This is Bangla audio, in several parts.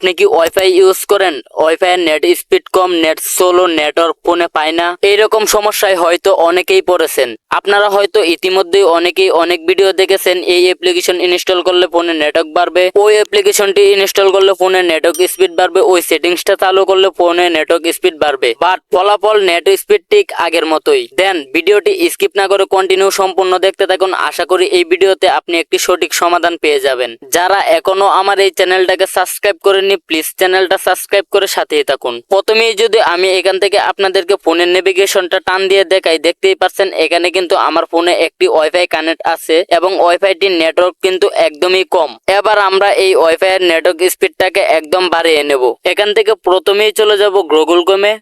আপনি কি ওয়াইফাই ইউজ করেন? ওয়াইফাই নেট স্পিড কম নেট স্লো নেটওয়ার্ক ফোনে পায় না। এইরকম সমস্যায় হয়তো অনেকেই পড়েছেন। আপনারা হয়তো ইতিমধ্যেই অনেকেই অনেক ভিডিও দেখেছেন, এই অ্যাপ্লিকেশন ইনস্টল করলে ফোনে নেটওয়ার্ক বাড়বে। ওই অ্যাপ্লিকেশনটি ইনস্টল করলে ফোনে নেটওয়ার্ক স্পিড বাড়বে, ওই সেটিংসটা চালু করলে ফোনে নেটওয়ার্ক স্পিড বাড়বে। বাট ফলাফল নেট স্পিড ঠিক আগের মতোই। দেন ভিডিওটি স্কিপ না করে কন্টিনিউ সম্পূর্ণ দেখতে থাকুন। আশা করি এই ভিডিওতে আপনি একটি সঠিক সমাধান পেয়ে যাবেন। যারা এখনও আমার এই চ্যানেলটাকে সাবস্ক্রাইব করেননি প্লিজ চ্যানেলটা সাবস্ক্রাইব করে সাথেই থাকুন। প্রথমেই যদি আমি এখান থেকে আপনাদেরকে ফোনের নেভিগেশনটা টান দিয়ে দেখাই, দেখতেই পাচ্ছেন, এখানে কিন্তু আমার ফোনে একটি ওয়াইফাই কানেক্ট আছে এবং ওয়াইফাইটির নেটওয়ার্ক কিন্তু একদমই কম। এবার আমরা এই ওয়াইফাই এর নেটওয়ার্ক স্পিডটাকে একদম বাড়িয়ে নেব। এখান থেকে প্রথমেই চলে যাব গুগল কমে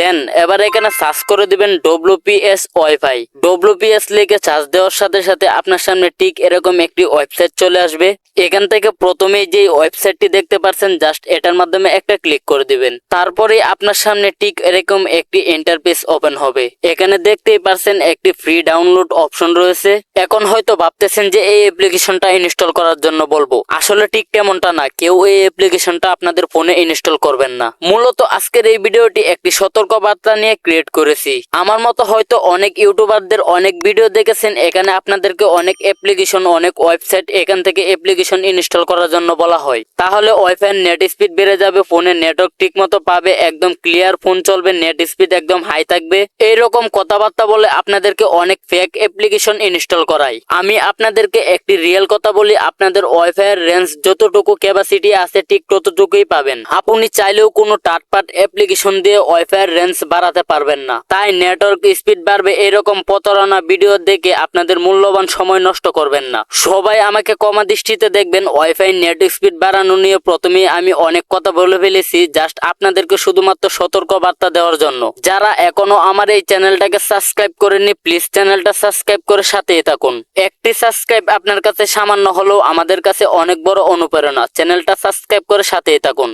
দেন, এবার এখানে সার্চ করে দিবেন ডব্লিউপিএস ওয়াইফাই ডব্লিউপিএস লিখে চার্জ দেওয়ার সাথে সাথে আপনার সামনে ঠিক এরকম একটি ওয়েবসাইট চলে আসবে। এখান থেকে প্রথমেই যে ওয়েবসাইটটি দেখতে পাচ্ছেন জাস্ট এটার মাধ্যমে একটা ক্লিক করে দিবেন। তারপরে আপনার সামনে ঠিক এরকম একটি ইন্টারফেস ওপেন হবে। এখানে দেখতেই পারছেন একটি ফ্রি ডাউনলোড অপশন রয়েছে। এখন হয়তো ভাবতেছেন যে এই অ্যাপ্লিকেশনটা ইনস্টল করার জন্য বলব। আসলে ঠিক তেমনটা না, কেউ এই অ্যাপ্লিকেশনটা আপনাদের ফোনে ইনস্টল করবেন না। মূলত আজকের এই ভিডিওটি একটি সতর্কবার্তা নিয়ে ক্রিয়েট করেছি। আমার মতো হয়তো অনেক ইউটিউবারদের অনেক ভিডিও দেখেছেন, এখানে আপনাদেরকে অনেক অ্যাপ্লিকেশন অনেক ওয়েবসাইট এখান থেকে অ্যাপ্লিকেশন ইনস্টল করার জন্য বলা হয়। তাহলে ওয়াইফাই নেট স্পিড বেড়ে যাবে ফোনের নেটওয়ার্ক ঠিক মতো পাবে, একদম ক্লিয়ার ফোন চলবে নেট স্পিড একদম হাই থাকবে। এইরকম কথাবার্তা বলে আপনাদেরকে অনেক ফেক অ্যাপ্লিকেশন ইনস্টল করাই। আমি আপনাদেরকে একটি রিয়েল কথা বলি, আপনাদের ওয়াইফাই এর রেঞ্জ যতটুকু ক্যাপাসিটি আছে ঠিক ততটুকুই পাবেন। আপনি চাইলেও কোনো টাটপাট অ্যাপ্লিকেশন দিয়ে ওয়াইফাই এর রেঞ্জ বাড়াতে পারবেন না। তাই নেটওয়ার্ক স্পিড বাড়বে এরকম প্রতারণা ভিডিও দেখে আপনাদের মূল্যবান সময় নষ্ট করবেন না। সবাই আমাকে কমা দৃষ্টিতে দেখবেন ওয়াইফাই নেট স্পিড বাড়ানো নিয়ে প্রথমেই আমি অনেক কথা বলে ফেলেছি জাস্ট আপনাদেরকে শুধুমাত্র সতর্ক বার্তা দেওয়ার জন্য। যারা এখনও আমার এই চ্যানেলটাকে সাবস্ক্রাইব করেনি প্লিজ চ্যানেলটা সাবস্ক্রাইব করে সাথেই থাকুন। একটি সাবস্ক্রাইব আপনার কাছে সামান্য হলেও আমাদের কাছে অনেক বড় অনুপ্রেরণা। চ্যানেলটা সাবস্ক্রাইব করে সাথেই থাকুন।